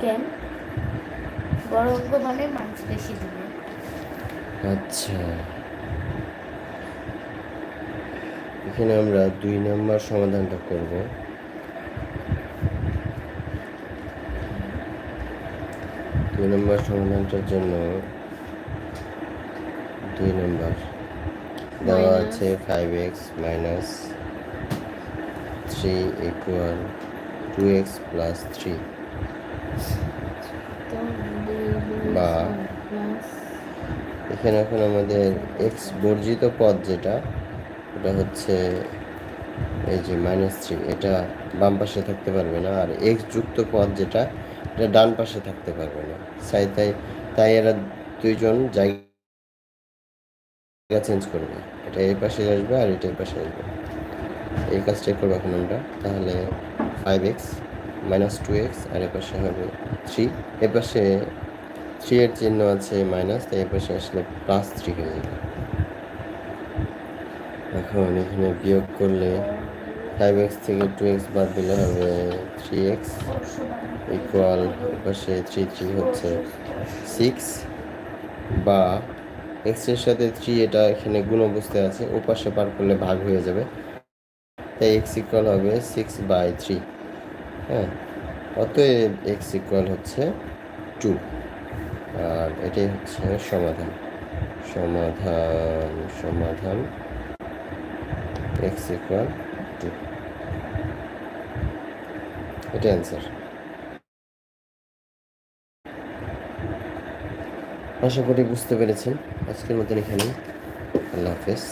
কেন? বড় অঙ্ক মানে মানুষ বেশি দিবে আচ্ছা। এখানে আমরা দুই নম্বর সমাধানটা করব। দুই নম্বর সমাধানটার জন্য দুই নম্বর। দেওয়া আছে five x minus three equal two x plus three বা এখানে এখন আমাদের এক্স বর্জিত পদ যেটা, ওটা হচ্ছে এই যে মাইনাস থ্রি এটা বাম পাশে থাকতে পারবে না, আর এক্স যুক্ত পদ যেটা, এটা ডান পাশে থাকতে পারবে না। তাই তাই তাই এরা দুইজন জায়গা চেঞ্জ করবে। এটা এই পাশে আসবে আর এটা এই পাশে আসবে। এই কাজটাই করব এখন আমরা। তাহলে five x minus two x আর এ পাশে হবে থ্রি এ পাশে থ্রি এর চিহ্ন আছে মাইনাস তাই এ পাশে আসলে প্লাস থ্রি হয়ে যাবে। এখন এখানে বিয়োগ করলে ফাইভ এক্স থেকে টু এক্স বাদ দিলে হবে থ্রি এক্স ইকুয়াল পাশে থ্রি থ্রি হচ্ছে সিক্স বা এক্সের সাথে থ্রি এটা এখানে গুণ অবস্থায় আছে ও পাশে পার করলে ভাগ হয়ে যাবে। তাই এক্স ইকুয়াল হবে সিক্স বাই থ্রি হ্যাঁ? অতএব এক্স ইকুয়াল হচ্ছে টু আর এটাই হচ্ছে সমাধান। সমাধান সমাধান এক্স ইকুয়াল টু এটা অ্যান্সার আশা করি বুঝতে পেরেছেন। আজকের মতন এখানে আল্লাহ হাফেজ।